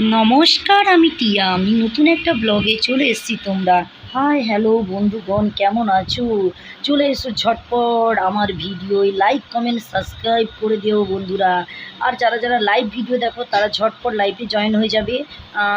নমস্কার, আমি টিয়া। আমি নতুন একটা ব্লগে চলে এসেছি তোমরা। হাই হ্যালো বন্ধুগণ, কেমন আছো? চলে এসো ঝটপট আমার ভিডিও লাইক কমেন্ট সাবস্ক্রাইব করে দিও বন্ধুরা। আর যারা যারা লাইভ ভিডিও দেখো, তারা ঝটপট লাইভে জয়েন হয়ে যাবে।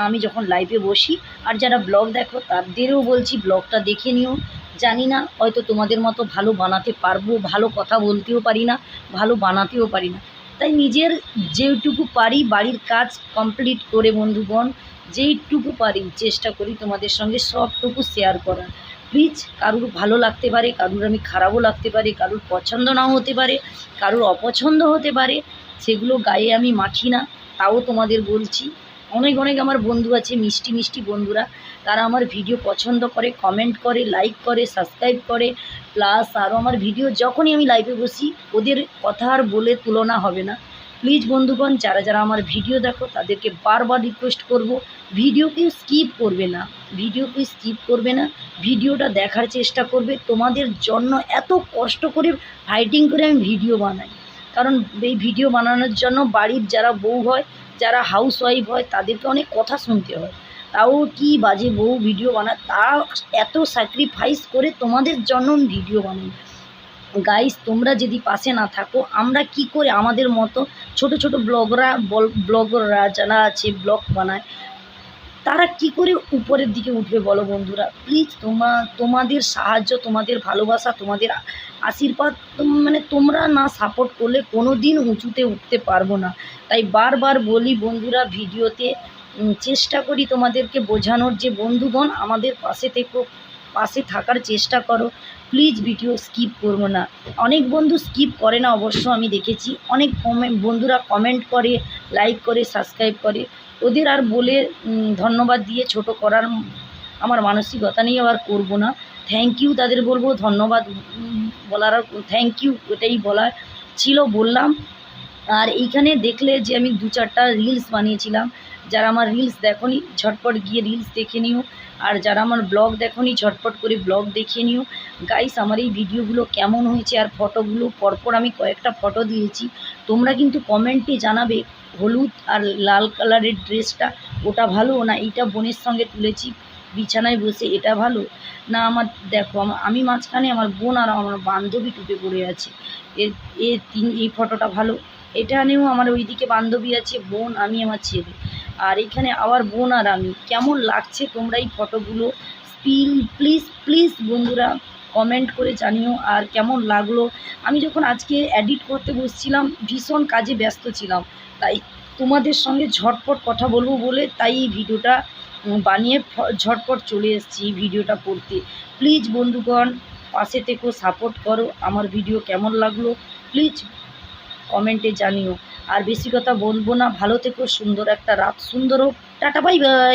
আমি যখন লাইভে বসি, আর যারা ব্লগ দেখো, তাদেরও বলছি ব্লগটা দেখে নিও। জানি না, হয়তো তোমাদের মতো ভালো বানাতে পারব, ভালো কথা বলতেও পারি না, ভালো বানাতেও পারি না। তাই নিজের যেটুকু পারি বাড়ির কাজ কমপ্লিট করে বন্ধুগণ, যেইটুকু পারি চেষ্টা করি তোমাদের সঙ্গে সবটুকু শেয়ার করার। প্লিজ কারুর ভালো লাগতে পারে, কারুর আমি খারাপও লাগতে পারে, কারুর পছন্দ নাও হতে পারে, কারুর অপছন্দ হতে পারে, সেগুলো গায়ে আমি মাখি না, তাও তোমাদের বলছি। অনেক অনেক আমার বন্ধু আছে, মিষ্টি মিষ্টি বন্ধুরা। তারা আমার ভিডিও পছন্দ করে কমেন্ট করে লাইক করে সাবস্ক্রাইব করে। প্লাস আরও আমার ভিডিও যখনই আমি লাইভে বসি, ওদের কথা আর বলে তুলনা হবে না। প্লিজ বন্ধুগণ, যারা যারা আমার ভিডিও দেখো, তাদেরকে বারবার রিকোয়েস্ট করব ভিডিওকে স্কিপ করবে না। ভিডিওকে স্কিপ করবে না। ভিডিওটা দেখার চেষ্টা করবে। তোমাদের জন্য এত কষ্ট করে ফাইটিং করে আমি ভিডিও বানাই। কারণ এই ভিডিও বানানোর জন্য বাড়ির যারা বউ হয় যারা হাউস ওয়াইফ হয়, তাদেরকে অনেক কথা শুনতে হয়। তাও কি বাজে বউ ভিডিও বানায়, তা এত স্যাক্রিফাইস করে তোমাদের জন্য ভিডিও বানাই গাইস তোমরা যদি পাশে না থাকো, আমরা কি করে আমাদের মতো ছোট ছোট ব্লগরা ব্লগররা যারা আছে ব্লগ বানায়, তারা কি করে উপরের দিকে উঠবে বলো বন্ধুরা? প্লিজ তোমা তোমাদের সাহায্য, তোমাদের ভালোবাসা, তোমাদের আশীর্বাদ মানে তোমরা না সাপোর্ট করলে কোনো দিন উঁচুতে উঠতে পারব না। তাই বারবার বলি বন্ধুরা, ভিডিওতে চেষ্টা করি তোমাদেরকে বোঝানোর যে বন্ধুগণ আমাদের পাশে থেকো, পাশে থাকার চেষ্টা করো। প্লিজ ভিডিও স্কিপ করব না। অনেক বন্ধু স্কিপ করে না, অবশ্য আমি দেখেছি। অনেক বন্ধুরা কমেন্ট করে লাইক করে সাবস্ক্রাইব করে। ওদের আর বলে ধন্যবাদ দিয়ে ছোট করার আমার মানসিকতা নেই আবার করব না। থ্যাংক ইউ তাদের বলব, ধন্যবাদ বলার থ্যাংক ইউ এটাই বলার ছিল, বললাম। আর এইখানে দেখলে যে আমি দু চারটা রিলস বানিয়েছিলাম। যারা আমার রিলস দেখনি, ঝটপট গিয়ে রিলস দেখে নিও। আর যারা আমার ব্লগ দেখনি, ঝটপট করে ব্লগ দেখে নিও। গাইস আমার এই ভিডিওগুলো কেমন হয়েছে আর ফটোগুলো পরপর আমি কয়েকটা ফটো দিয়েছি। তোমরা কিন্তু কমেন্টে জানাবে, হলুদ আর লাল কালারের ড্রেসটা ওটা ভালো না এইটা বোনের সঙ্গে তুলেছি, বিছানায় বসে এটা ভালো? না, আমার দেখো, আমি মাঝখানে আমার বোন আর আমার বান্ধবী টুপে পড়ে আছে। এ এ তিন এই ফটোটা ভালো। এখানেও আমার ওইদিকে বান্ধবী আছে, বোন, আমি আমার ছেলে। আর এখানে আবার বোন আর আমি। কেমন লাগছে তোমরা এই ফটোগুলো? স্পিল প্লিজ প্লিজ বন্ধুরা কমেন্ট করে জানিও। আর কেমন লাগল? আমি যখন আজকে এডিট করতে বসছিলাম, ভীষণ কাজে ব্যস্ত ছিলাম। তাই তোমাদের সঙ্গে ঝটপট কথা বলব বলে তাই এই ভিডিওটা বানিয়ে ঝটপট চলে এসেছি এই ভিডিওটা করতে। প্লিজ বন্ধুগণ, পাশে থেকেও সাপোর্ট করো। আমার ভিডিও কেমন লাগল? প্লিজ কমেন্টে জানিও। আর বেশি কথা বলব না, ভালো থেকো, সুন্দর একটা রাত, সুন্দর হোক। Tata, bye bye.